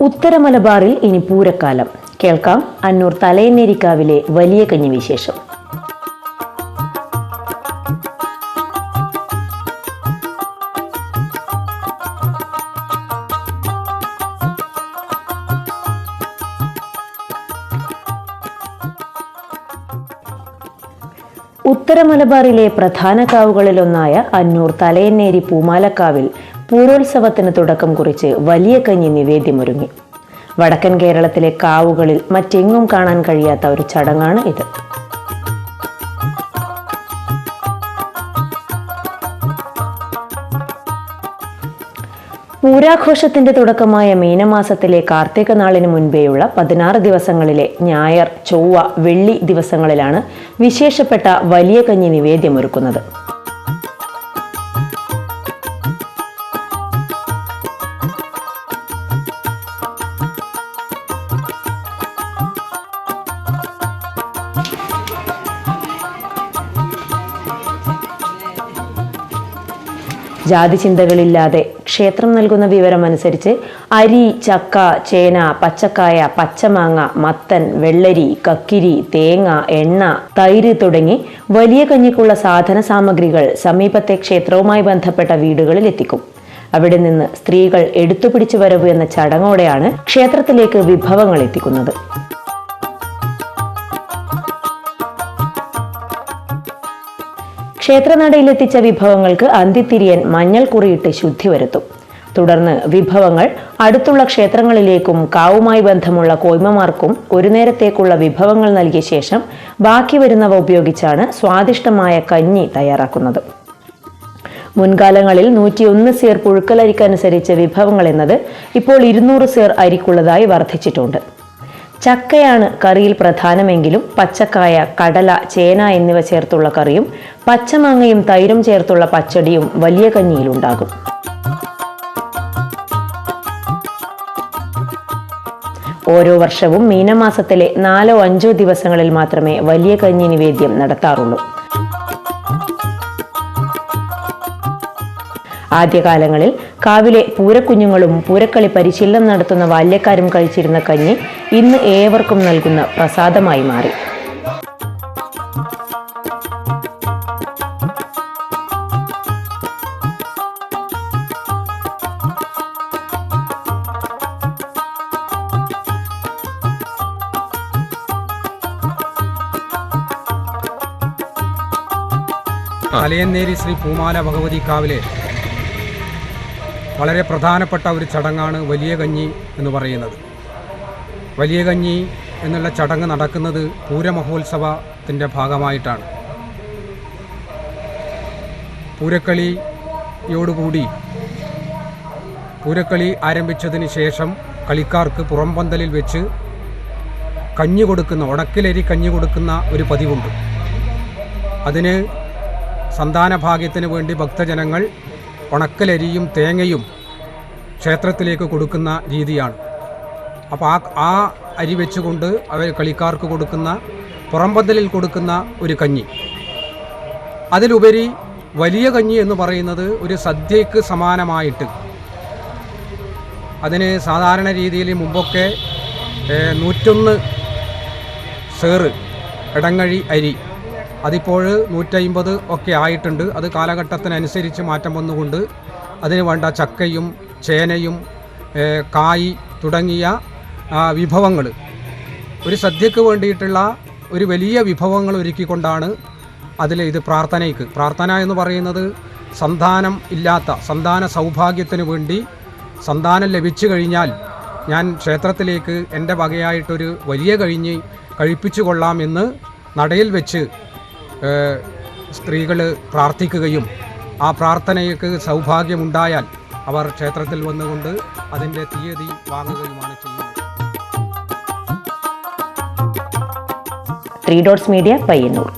ഉത്തര മലബാറിൽ ഇനി പൂരക്കാലം. കേൾക്കാം അന്നൂർ തലയന്നേരിക്കാവിലെ വലിയ കഞ്ഞി വിശേഷം ഉത്തര മലബാറിലെ പ്രധാന കാവുകളിലൊന്നായ അന്നൂർ തലയന്നേരി പൂമാലക്കാവിൽ പൂരോത്സവത്തിന് തുടക്കം കുറിച്ച് വലിയ കഞ്ഞി നിവേദ്യമൊരുങ്ങി. വടക്കൻ കേരളത്തിലെ കാവുകളിൽ മറ്റെങ്ങും കാണാൻ കഴിയാത്ത ഒരു ചടങ്ങാണ് ഇത്. പൂരാഘോഷത്തിന്റെ തുടക്കമായ മീനമാസത്തിലെ കാർത്തിക നാളിന് മുൻപേയുള്ള പതിനാറ് ദിവസങ്ങളിലെ ഞായർ ചൊവ്വ വെള്ളി ദിവസങ്ങളിലാണ് വിശേഷപ്പെട്ട വലിയ കഞ്ഞി നിവേദ്യമൊരുക്കുന്നത്. ജാതി ചിന്തകളില്ലാതെ ക്ഷേത്രം നൽകുന്ന വിവരം അനുസരിച്ച് അരി ചക്ക ചേന പച്ചക്കായ പച്ചമാങ്ങ മത്തൻ വെള്ളരി കക്കിരി തേങ്ങ എണ്ണ തൈര് തുടങ്ങി വലിയ കഞ്ഞിക്കുള്ള സാധന സാമഗ്രികൾ സമീപത്തെ ക്ഷേത്രവുമായി ബന്ധപ്പെട്ട വീടുകളിൽ എത്തിക്കും. അവിടെ നിന്ന് സ്ത്രീകൾ എടുത്തുപിടിച്ചു വരവ് എന്ന ചടങ്ങോടെയാണ് ക്ഷേത്രത്തിലേക്ക് വിഭവങ്ങൾ എത്തിക്കുന്നത്. ക്ഷേത്രനടയിലെത്തിച്ച വിഭവങ്ങൾക്ക് അന്തിത്തിരിയൻ മഞ്ഞൾ കുറിയിട്ട് ശുദ്ധി വരുത്തും. തുടർന്ന് വിഭവങ്ങൾ അടുത്തുള്ള ക്ഷേത്രങ്ങളിലേക്കും കാവുമായി ബന്ധമുള്ള കോയ്മമാർക്കും ഒരു നേരത്തേക്കുള്ള വിഭവങ്ങൾ നൽകിയ ശേഷം ബാക്കി വരുന്നവ ഉപയോഗിച്ചാണ് സ്വാദിഷ്ടമായ കഞ്ഞി തയ്യാറാക്കുന്നത്. മുൻകാലങ്ങളിൽ നൂറ്റിയൊന്ന് സേർ പുഴുക്കലരിക്കനുസരിച്ച് വിഭവങ്ങൾ എന്നത് ഇപ്പോൾ ഇരുന്നൂറ് സേർ അരിക്കുള്ളതായി വർദ്ധിച്ചിട്ടുണ്ട്. ചക്കയാണ് കറിയിൽ പ്രധാനമെങ്കിലും പച്ചക്കായ കടല ചേന എന്നിവ ചേർത്തുള്ള കറിയും പച്ചമാങ്ങയും തൈരും ചേർത്തുള്ള പച്ചടിയും വലിയ കഞ്ഞിയിലുണ്ടാകും. ഓരോ വർഷവും മീനമാസത്തിലെ നാലോ അഞ്ചോ ദിവസങ്ങളിൽ മാത്രമേ വലിയ കഞ്ഞി നിവേദ്യം നടത്താറുള്ളൂ. ആദ്യകാലങ്ങളിൽ കാവിലെ പൂരക്കുഞ്ഞുങ്ങളും പൂരക്കളി പരിശീലനം നടത്തുന്ന ബാല്യക്കാരും കഴിച്ചിരുന്ന കഞ്ഞി ഇന്ന് ഏവർക്കും നൽകുന്ന പ്രസാദമായി മാറി. അലയന്നേരി ശ്രീ പൂമാല ഭഗവതി കാവിലെ വളരെ പ്രധാനപ്പെട്ട ഒരു ചടങ്ങാണ് വലിയ കഞ്ഞി എന്ന് പറയുന്നത്. വലിയ കഞ്ഞി എന്നുള്ള ചടങ്ങ് നടക്കുന്നത് പൂരമഹോത്സവത്തിന്റെ ഭാഗമായിട്ടാണ്. പൂരക്കളിയോടുകൂടി പൂരക്കളി ആരംഭിച്ചതിന് ശേഷം കളിക്കാർക്ക് പുറംപന്തലിൽ വെച്ച് കഞ്ഞി കൊടുക്കുന്ന ഉണക്കിലരി കഞ്ഞി കൊടുക്കുന്ന ഒരു പതിവുണ്ട്. അതിന് സന്താന ഭാഗ്യത്തിന് വേണ്ടി ഭക്തജനങ്ങൾ ഉണക്കലരിയും തേങ്ങയും ക്ഷേത്രത്തിലേക്ക് കൊടുക്കുന്ന രീതിയാണ്. അപ്പോൾ ആ ആ അരി വെച്ചുകൊണ്ട് അവർ കളിക്കാർക്ക് കൊടുക്കുന്ന പുറംപന്തലിൽ കൊടുക്കുന്ന ഒരു കഞ്ഞി. അതിലുപരി വലിയ കഞ്ഞി എന്ന് പറയുന്നത് ഒരു സദ്യയ്ക്ക് സമാനമായിട്ട്. അതിന് സാധാരണ രീതിയിൽ മുമ്പൊക്കെ നൂറ്റൊന്ന് സേറ് ഇടങ്ങഴി അരി അതിപ്പോൾ നൂറ്റമ്പത് ഒക്കെ ആയിട്ടുണ്ട്. അത് കാലഘട്ടത്തിനനുസരിച്ച് മാറ്റം വന്നുകൊണ്ട് അതിന് വേണ്ട ചക്കയും ചേനയും കായി തുടങ്ങിയ വിഭവങ്ങൾ ഒരു സദ്യക്ക് വേണ്ടിയിട്ടുള്ള ഒരു വലിയ വിഭവങ്ങൾ ഒരുക്കിക്കൊണ്ടാണ് അതിൽ ഇത് പ്രാർത്ഥനയ്ക്ക്. പ്രാർത്ഥന എന്ന് പറയുന്നത് സന്താനം ഇല്ലാത്ത സന്താന സൗഭാഗ്യത്തിന് വേണ്ടി സന്താനം ലഭിച്ചു കഴിഞ്ഞാൽ ഞാൻ ക്ഷേത്രത്തിലേക്ക് എന്റെ വകയായിട്ടൊരു വലിയ കഴിഞ്ഞ് കഴിപ്പിച്ചു കൊള്ളാമെന്ന് നടയിൽ വെച്ച് സ്ത്രീകൾ പ്രാർത്ഥിക്കുകയും ആ പ്രാർത്ഥനയ്ക്ക് സൗഭാഗ്യമുണ്ടായാൽ അവർ ക്ഷേത്രത്തിൽ വന്നുകൊണ്ട് അതിന്റെ തീയതി വാങ്ങുകയുമാണ് ചെയ്യുന്നത്. Three dots media Payyanur.